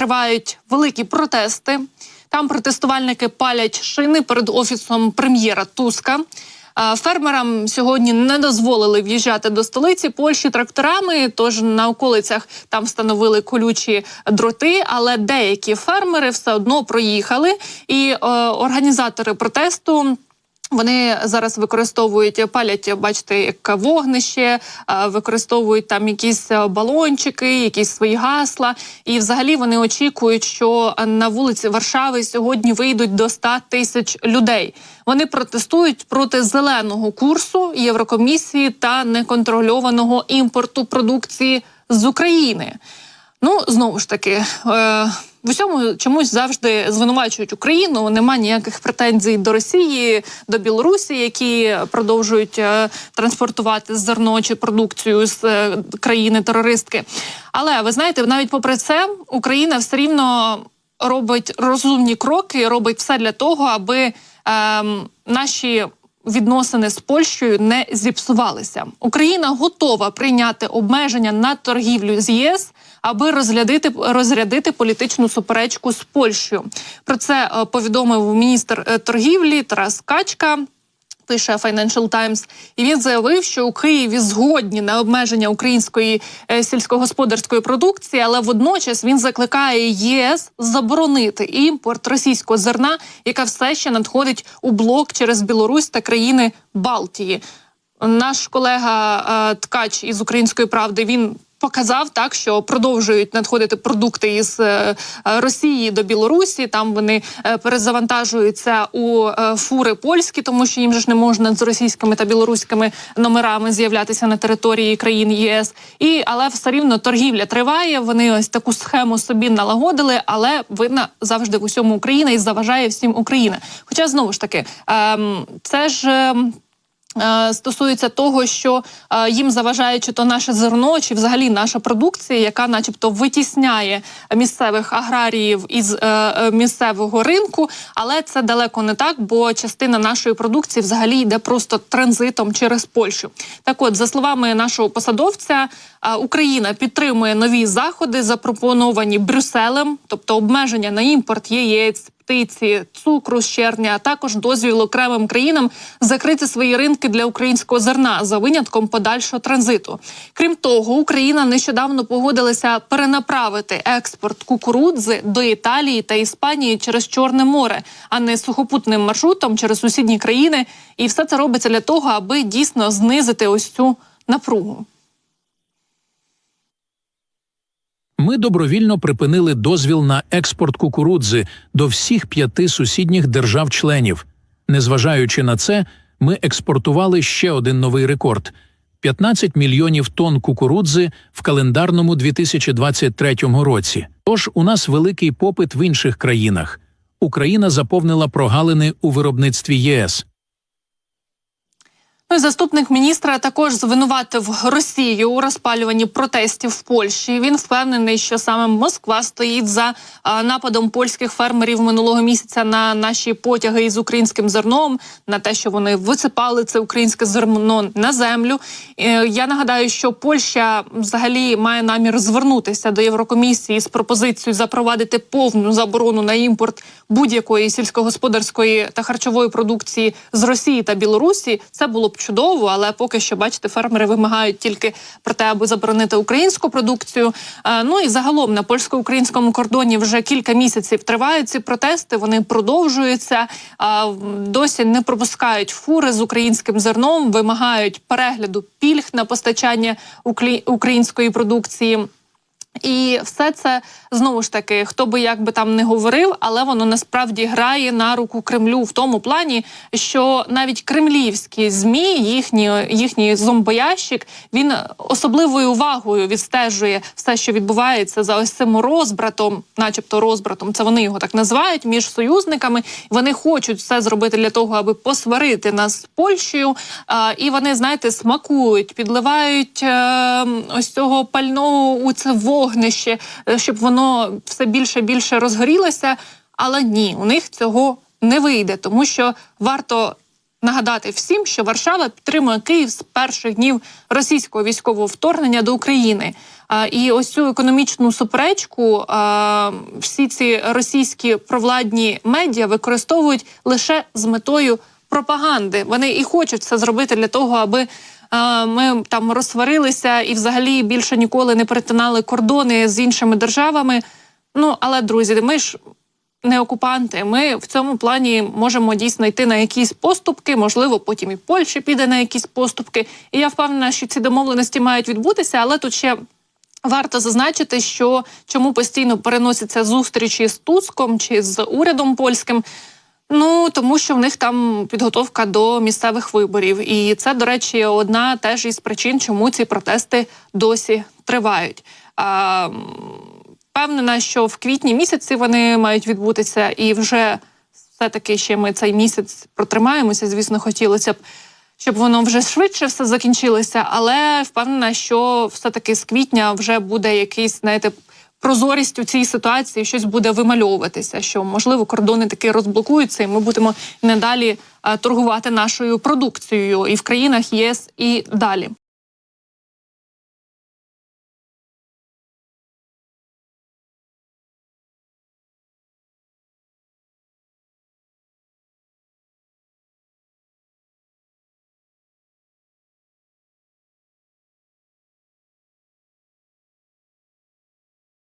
тривають великі протести. Там протестувальники палять шини перед офісом прем'єра Туска. Фермерам сьогодні не дозволили в'їжджати до столиці Польщі тракторами. Тож на околицях там встановили колючі дроти. Але деякі фермери все одно проїхали, і е, організатори протесту. Вони зараз використовують палять, бачите, як вогнище, е, використовують там якісь е, балончики, якісь свої гасла. І взагалі вони очікують, що на вулиці Варшави сьогодні вийдуть до 100 тисяч людей. Вони протестують проти зеленого курсу Єврокомісії та неконтрольованого імпорту продукції з України. Ну знову ж таки, е, в усьому чомусь завжди звинувачують Україну. Нема ніяких претензій до Росії, до Білорусі, які продовжують е, транспортувати зерно чи продукцію з е, країни терористки. Але ви знаєте, навіть попри це Україна все рівно робить розумні кроки, робить все для того, аби ем, наші відносини з Польщею не зіпсувалися. Україна готова прийняти обмеження на торгівлю з ЄС, аби розглядити розрядити політичну суперечку з Польщею. Про це е, повідомив міністр е, торгівлі Тарас Качка. Пише Financial Times. і він заявив, що у Києві згодні на обмеження української е, сільськогосподарської продукції, але водночас він закликає ЄС заборонити імпорт російського зерна, яка все ще надходить у блок через Білорусь та країни Балтії. Наш колега Ткач із української правди він. Показав так, що продовжують надходити продукти із е, Росії до Білорусі. Там вони е, перезавантажуються у е, фури польські, тому що їм же ж не можна з російськими та білоруськими номерами з'являтися на території країн ЄС. І але все рівно торгівля триває. Вони ось таку схему собі налагодили, але винна завжди в усьому Україна і заважає всім Україна. Хоча знову ж таки, ем, це ж. Е, Стосується того, що е, їм заважає чи то наше зерно, чи взагалі наша продукція, яка, начебто, витісняє місцевих аграріїв із е, місцевого ринку, але це далеко не так, бо частина нашої продукції взагалі йде просто транзитом через Польщу. Так, от за словами нашого посадовця, Україна підтримує нові заходи, запропоновані Брюсселем, тобто обмеження на імпорт яєць. Птиці, цукру з червня, а також дозвіл окремим країнам закрити свої ринки для українського зерна за винятком подальшого транзиту. Крім того, Україна нещодавно погодилася перенаправити експорт кукурудзи до Італії та Іспанії через Чорне море, а не сухопутним маршрутом через сусідні країни. І все це робиться для того, аби дійсно знизити ось цю напругу. Ми добровільно припинили дозвіл на експорт кукурудзи до всіх п'яти сусідніх держав-членів. Незважаючи на це, ми експортували ще один новий рекорд: 15 мільйонів тонн кукурудзи в календарному 2023 році. Тож у нас великий попит в інших країнах. Україна заповнила прогалини у виробництві ЄС. Ну заступник міністра також звинуватив Росію у розпалюванні протестів в Польщі. Він впевнений, що саме Москва стоїть за нападом польських фермерів минулого місяця на наші потяги із українським зерном, на те, що вони висипали це українське зерно на землю. Е, я нагадаю, що Польща взагалі має намір звернутися до Єврокомісії з пропозицією запровадити повну заборону на імпорт будь-якої сільськогосподарської та харчової продукції з Росії та Білорусі. Це було б чудово, але поки що, бачите, фермери вимагають тільки про те, аби заборонити українську продукцію. Е, Ну і загалом на польсько-українському кордоні вже кілька місяців тривають ці протести. Вони продовжуються. Е, Досі не пропускають фури з українським зерном, вимагають перегляду пільг на постачання української продукції. І все це знову ж таки, хто би як би там не говорив, але воно насправді грає на руку Кремлю в тому плані, що навіть кремлівські змі, їхні їхній зомбоящик, він особливою увагою відстежує все, що відбувається за ось цим розбратом, начебто розбратом. Це вони його так називають між союзниками. Вони хочуть все зробити для того, аби посварити нас з Польщею. А, і вони, знаєте, смакують, підливають е, ось цього пального у це вогнище, е, щоб воно все більше більше розгорілося. Але ні, у них цього не вийде, тому що варто нагадати всім, що Варшава підтримує Київ з перших днів російського військового вторгнення до України. А, І ось цю економічну суперечку а, всі ці російські провладні медіа використовують лише з метою пропаганди. Вони і хочуть це зробити для того, аби ми там розсварилися і взагалі більше ніколи не перетинали кордони з іншими державами. Ну але друзі, ми ж не окупанти. Ми в цьому плані можемо дійсно йти на якісь поступки. Можливо, потім і Польща піде на якісь поступки. І я впевнена, що ці домовленості мають відбутися, але тут ще. Варто зазначити, що чому постійно переносяться зустрічі з Туском чи з урядом польським. Ну тому що в них там підготовка до місцевих виборів, і це, до речі, одна теж із причин, чому ці протести досі тривають. А, м, впевнена, що в квітні місяці вони мають відбутися, і вже все-таки ще ми цей місяць протримаємося. Звісно, хотілося б, щоб воно вже швидше все закінчилося, але впевнена, що все-таки з квітня вже буде якийсь, знаєте, прозорість у цій ситуації, щось буде вимальовуватися. Що можливо кордони таки розблокуються, і ми будемо надалі е, торгувати нашою продукцією і в країнах ЄС, і далі.